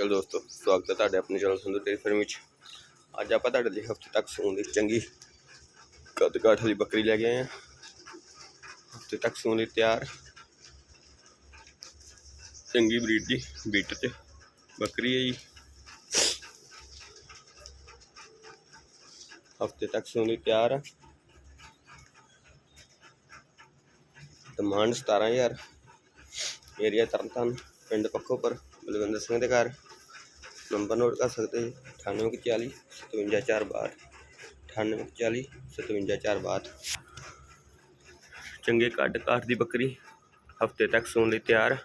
ਅਕਾਲ ਦੋਸਤੋ, ਸਵਾਗਤ ਹੈ ਤੁਹਾਡੇ ਆਪਣੇ ਚੈਨਲ ਸੰਧੂ ਡੇਅਰੀ ਫਾਰਮ ਵਿੱਚ। ਅੱਜ ਆਪਾਂ ਤੁਹਾਡੇ ਲਈ ਹਫ਼ਤੇ ਤੱਕ ਸੂਣ ਦੀ ਚੰਗੀ ਕੱਦ ਕਾਠ ਵਾਲੀ ਬੱਕਰੀ ਲੈ ਕੇ ਆਏ ਹਾਂ। ਹਫ਼ਤੇ ਤੱਕ ਸੂਣ ਲਈ ਤਿਆਰ। ਚੰਗੀ ਬਰੀਡ ਦੀ ਬੀਟ ਤੇ ਬੱਕਰੀ ਹੈ ਜੀ। ਹਫ਼ਤੇ ਤੱਕ ਸੂਣ ਲਈ ਤਿਆਰ। ਆ ਡਿਮਾਂਡ 17000 ਏਰੀਆ ਤਰਨਤਾਰਨ ਪਿੰਡ ਪੱਖੋਪੁਰ। ਬਲਵਿੰਦਰ ਸਿੰਘ ਦੇ ਘਰ। ਨੰਬਰ ਨੋਟ ਕਰ ਸਕਦੇ ਜੀ। 9840 57462 9840 57462 ਚੰਗੇ ਕੱਦ ਕਾਠ ਦੀ ਬੱਕਰੀ ਹਫ਼ਤੇ ਤੱਕ ਸੌਣ ਲਈ ਤਿਆਰ।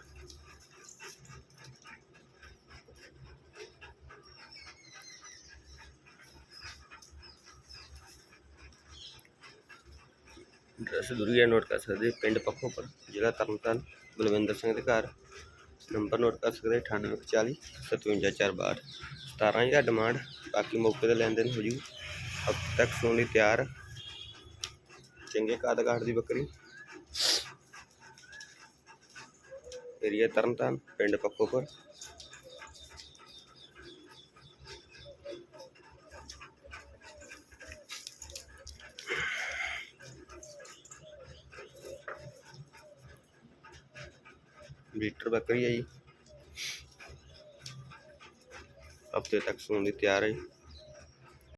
ਐਡਰੈਸ ਦੁਰੀਆ ਨੋਟ ਕਰ ਸਕਦੇ ਪਿੰਡ ਪੱਖੋਪੁਰ ਜ਼ਿਲ੍ਹਾ ਤਰਨਤਾਰਨ, ਬਲਵਿੰਦਰ ਸਿੰਘ ਦੇ ਘਰ। ਨੰਬਰ ਨੋਟ ਕਰ ਸਕਦੇ 9840 57462 17000 ਡਿਮਾਂਡ। ਬਾਕੀ ਮੌਕੇ ਤੇ ਲੈਣ ਦੇਣ ਹੋ ਜੂ। ਹਫ਼ਤੇ ਤੱਕ ਸੂਣ ਲਈ ਤਿਆਰ। ਚੰਗੇ ਕਾਦ ਕਾਠ ਦੀ ਬੱਕਰੀ। ਏਰੀਆ ਤਰਨਤਾਰਨ, ਪਿੰਡ ਪੱਖੋਪੁਰ। ਲੀਟਰ ਬੱਕਰੀ ਹੈ ਜੀ ਹਫ਼ਤੇ ਤੱਕ ਸੂਣ ਲਈ ਤਿਆਰ ਹੈ